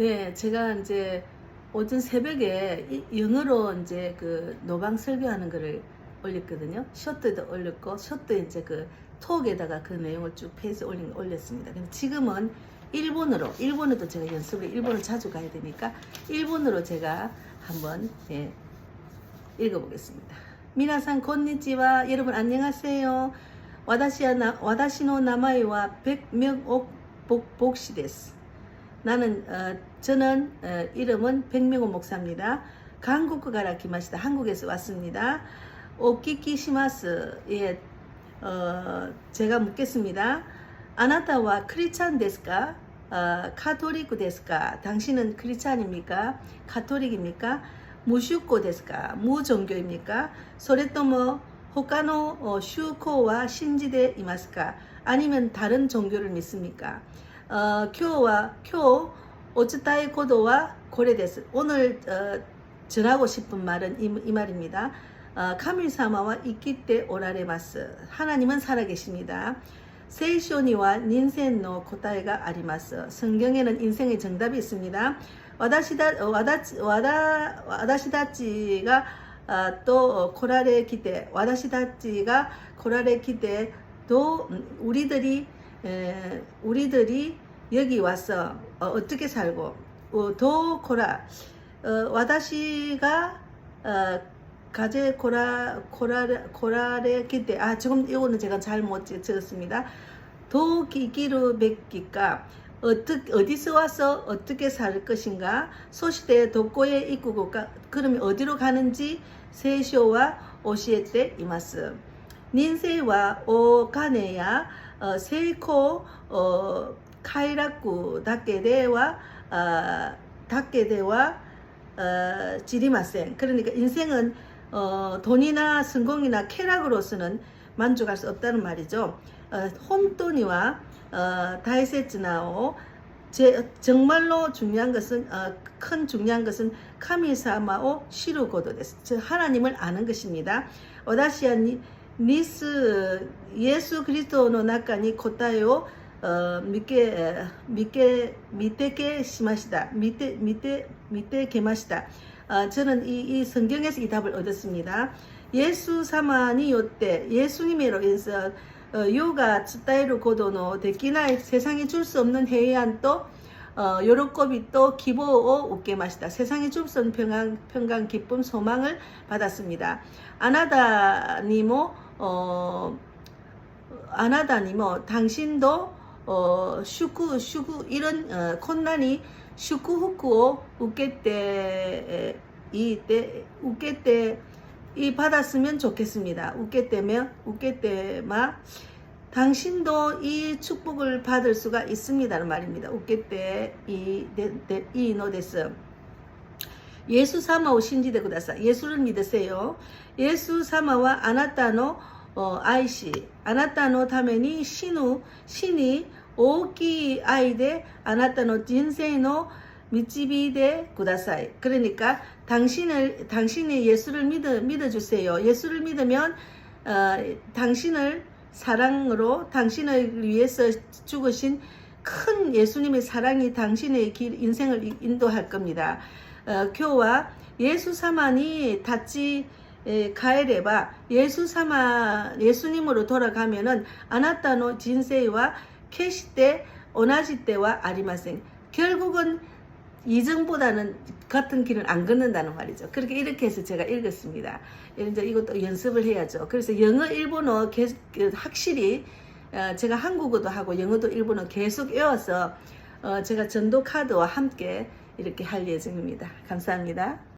네, 제가 이제 오전 새벽에 이- 영어로 이제 그 노방 설교하는 거를 올렸거든요. 쇼트도 올렸고, 쇼트 이제 그 톡에다가 그 내용을 쭉 페이스에 올린, 올렸습니다. 근데 지금은 일본어로, 일본어도 제가 연습을 일본어 자주 가야 되니까 일본어로 제가 한번 예, 읽어보겠습니다. 미나상 곤니치와 여러분 안녕하세요. 와다시야 나, 와다시노 나마이와 백명옥 복, 복시 데스. 나는 어, 저는 어, 이름은 백명호 목사입니다. 한국 가라 기마시다. 한국에서 왔습니다. 오키키 시마스. 예. 어, 제가 묻겠습니다. 아나타와 크리찬 데스까? 어, 카톨릭 데스까? 당신은 크리찬입니까? 카톨릭입니까? 무슈코 데스까? 무종교입니까? 소레토모 호카노 어, 슈코와 신지대 이마스까? 아니면 다른 종교를 믿습니까? 어, 고도와 고레데스. 오늘 어, 전하고 싶은 말은 이, 이 말입니다. 어, 카밀사마와 이끼때 오라레마스. 하나님은 살아계십니다. 세이쇼니와 닌센노 고타에가 아리마스. 성경에는 인생의 정답이 있습니다. 와다시다 어, 와다 와다 와다시다치가 아, 또 어, 코라레 기대 와다시다치가 코라레 기대 또 음, 우리들이 에, 우리들이 여기 와서 어, 떻게 살고 어, 도 코라 어, 와다시가 어, 가제 코라 코라레 코라레 기대 아 지금 이거는 제가 잘 못 적었습니다. 도 기기로 맺기까 어떻게 어디서 와서 어떻게 살 것인가? 소시대 도코에 입구고가 그러면 어디로 가는지? 세쇼와 오시에테 이마스. 닌세와 오카네야 어, 세이코 어, 카이라쿠 다케데와 어, 다케데와 어, 지리마센 그러니까 인생은 어, 돈이나 성공이나 쾌락으로서는 만족할 수 없다는 말이죠. 어, 혼돈이와 어, 다이세츠나오 제, 정말로 중요한 것은 어, 큰 중요한 것은 카미사마오 시루고도です. 즉 하나님을 아는 것입니다. 오다시아 니, 니스 예수 그리스도의 中に答えを 어, 믿게 믿게 믿게 심하시다. 믿게 믿게 믿게 개마시다. 어, 저는 이, 이 성경에서 이 답을 얻었습니다. 예수 사만이 요때 예수님으로 인해서 어, 요가 스타일로 고도노 데키나이 세상에 줄 수 없는 해안 또 어, 요로꼬비 또 기보오 웃게 마시다. 세상에 줄 수 없는 평강, 평강, 기쁨, 소망을 받았습니다. 아나다니모, 어, 아나다니모, 당신도, 어, 슈쿠, 슈쿠, 이런, 어, 콘난이 슈쿠 후쿠오 웃게 때, 이때, 웃게 때, 이 받았으면 좋겠습니다. 웃게 때면, 웃게 때마, 당신도 이 축복을 받을 수가 있습니다는 말입니다. 웃게 때, 이, 네, 네, 이 노데스. 예수 사마오 신지대 구다사. 예수를 믿으세요. 예수 사마와 아나타노 어, 아이시. 아나타노 타메니 신우, 신이 오키 아이데 아나타노 진세노 미치비데 구다사이. 그러니까 당신을 당신이 예수를 믿어 믿어 주세요. 예수를 믿으면 어, 당신을 사랑으로 당신을 위해서 죽으신 큰 예수님의 사랑이 당신의 길 인생을 이- 인도할 겁니다. 어, 교와 예수 사만이 에, 가에레바 예수 사마 예수님으로 돌아가면은 아나타노 진세와 캐시때 오나지 때와 아리마생 결국은 이전보다는 같은 길을 안 걷는다는 말이죠. 그렇게 이렇게 해서 제가 읽었습니다. 이제 이것도 연습을 해야죠. 그래서 영어, 일본어 계, 그 확실히 어, 제가 한국어도 하고 영어도 일본어 계속 외워서 어, 제가 전도 카드와 함께 이렇게 할 예정입니다. 감사합니다.